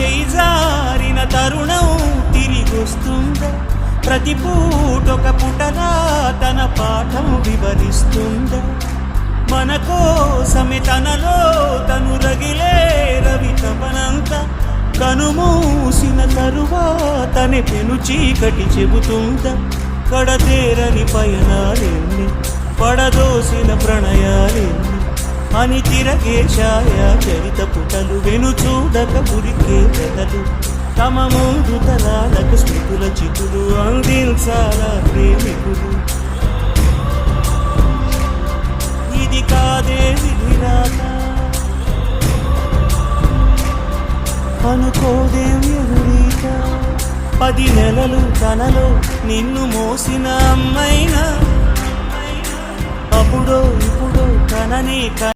చేయి జారిన తరుణం తిరిగొస్తుందా. ప్రతి పూటొక పుటలా తన పాఠం వివరిస్తుందా. మన కోసమే తనలో తను రగిలే రవి తపనంత. కనుమూసిన తరువాతనే పెను చీకటి చెబుతుందా. కడతేరని పయనాలెన్ని పడదోసిన ప్రణయాలెన్ని అని తిరగే ఛాయ చరిత పుటలు వెనుచూ చూడక పురికే పెదలు తమ ముందు తరాలకు స్మృతుల చితులు అందించాలా ప్రేమికులు. ఇది కాదే విధిరాత. అనుకోదేం ఎదురీత పది నెలలు తనలో నిన్ను మోసిన అమ్మైనా. అప్పుడో ఇప్పుడు తనని